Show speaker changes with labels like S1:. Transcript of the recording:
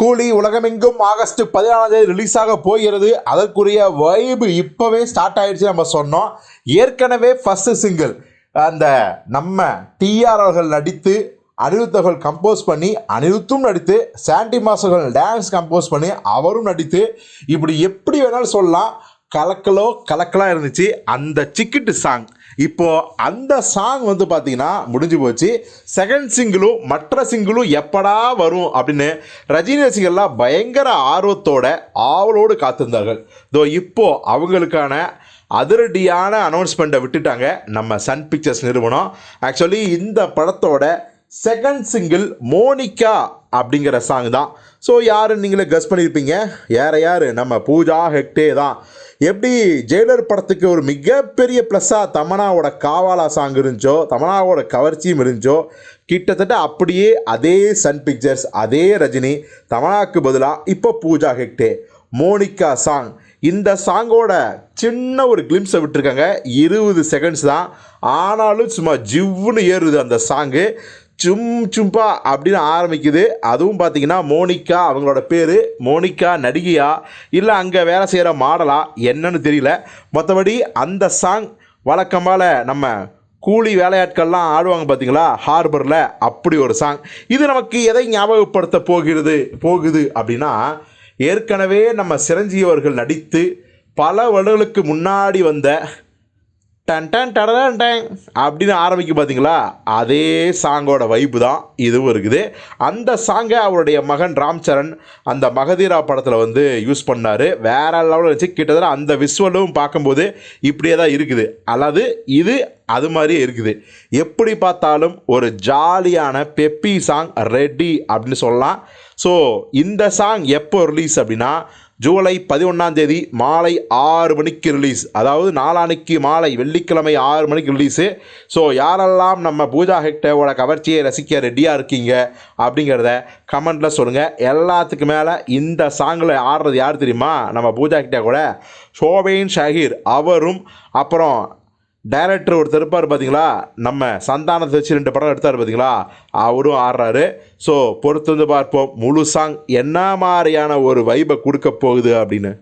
S1: கூலி உலகமெங்கும் ஆகஸ்ட் பதினாலாம் தேதி ரிலீஸ் ஆக போகிறது. அதற்குரிய வைபு இப்போவே ஸ்டார்ட் ஆயிடுச்சு நம்ம சொன்னோம். ஏற்கனவே ஃபர்ஸ்ட் சிங்கிள் அந்த நம்ம டிஆர் அவர்கள் நடித்து அனிருத் அவர்கள் கம்போஸ் பண்ணி அனிருத்தும் நடித்து சாண்டி மாசர்கள் டான்ஸ் கம்போஸ் பண்ணி அவரும் நடித்து இப்படி எப்படி வேணாலும் சொல்லலாம். கலக்கலோ கலக்கலாக இருந்துச்சு. அந்த சிக்கிட்டு சாங் இப்போது அந்த சாங் வந்து பார்த்திங்கன்னா முடிஞ்சு போச்சு. செகண்ட் சிங்கிளும் மற்ற சிங்கிளும் எப்படா வரும் அப்படின்னு ரஜினி ரசிகர்லாம் பயங்கர ஆர்வத்தோட ஆவலோடு காத்திருந்தார்கள். இதோ இப்போது அவங்களுக்கான அதிரடியான அனௌன்ஸ்மெண்ட்டை விட்டுட்டாங்க நம்ம சன் பிக்சர்ஸ் நிறுவனம். ஆக்சுவலி இந்த படத்தோட செகண்ட் சிங்கிள் மோனிகா அப்படிங்கிற சாங் தான். ஸோ யாருன்னு நீங்களே கஸ் பண்ணியிருப்பீங்க யார யார்? நம்ம பூஜா ஹெக்டே தான். எப்படி ஜெயிலர் படத்துக்கு ஒரு மிகப்பெரிய ப்ளஸ்ஸாக தமனாவோட காவாலா சாங் இருந்துச்சோ தமனாவோட கவர்ச்சியும் இருந்துச்சோ கிட்டத்தட்ட அப்படியே அதே சன் பிக்சர்ஸ் அதே ரஜினி தமனாக்கு பதிலாக இப்போ பூஜா ஹெக்டே மோனிகா சாங் இந்த சாங்கோட சின்ன ஒரு கிளிம்ஸை விட்டுருக்காங்க. இருபது செகண்ட்ஸ் தான். ஆனாலும் சும்மா ஜிவ்வுன்னு ஏறுது அந்த சாங்கு சும் சும்பா அப்படின்னு ஆரம்பிக்குது. அதுவும் பார்த்தீங்கன்னா மோனிகா அவங்களோட பேர். மோனிகா நடிகையா? இல்லை அங்கே வேலை செய்கிற மாடலா? என்னன்னு தெரியல. மற்றபடி அந்த சாங் வழக்கமால நம்ம கூலி வேலையாட்கள்லாம் ஆடுவாங்க பார்த்தீங்களா ஹார்பரில் அப்படி ஒரு சாங் இது நமக்கு எதை ஞாபகப்படுத்த போகிறது போகுது அப்படின்னா ஏற்கனவே நம்ம சிரஞ்சீவர்கள் நடித்து பல வருடங்களுக்கு முன்னாடி வந்த டன் டன் டடன் டேங் அப்படின்னு ஆரம்பிக்கும் பார்த்தீங்களா அதே சாங்கோட வைப்பு தான் இதுவும் இருக்குது. அந்த சாங்கை அவருடைய மகன் ராம் சரண் அந்த மகதீரா படத்தில் வந்து யூஸ் பண்ணார். வேற லெவலில் வச்சு கிட்டத்தட்ட அந்த விஸ்வலும் பார்க்கும்போது இப்படியே தான் இருக்குது. அதாவது இது அது மாதிரியே இருக்குது. எப்படி பார்த்தாலும் ஒரு ஜாலியான பெப்பி சாங் ரெடி அப்படின்னு சொல்லலாம். ஸோ இந்த சாங் எப்போ ரிலீஸ் அப்படின்னா ஜூலை பதினொன்றாம் தேதி மாலை ஆறு மணிக்கு ரிலீஸ் அதாவது நாளானைக்கு மாலை வெள்ளிக்கிழமை ஆறு மணிக்கு ரிலீஸு ஸோ யாரெல்லாம் நம்ம பூஜா ஹெக்டேவோட கவர்ச்சியை ரசிக்க ரெடியாக இருக்கீங்க அப்படிங்கிறத கமெண்ட்டில் சொல்லுங்கள் எல்லாத்துக்கு மேலே இந்த சாங்கில் ஆடுறது யார் தெரியுமா? நம்ம பூஜா ஹெக்டே கூட ஷோபேன் ஷஹீர் அவரும் அப்புறம் டைரக்டர் ஒருத்தர் இருப்பார் பார்த்தீங்களா நம்ம சந்தானத்தை வச்சு ரெண்டு படம் எடுத்தார் பார்த்தீங்களா அவரும் ஆடுறாரு. ஸோ பொறுத்து வந்து பார்ப்போம். முழு சாங் என்ன மாதிரியான ஒரு வைபை கொடுக்க போகுது அப்படின்னு.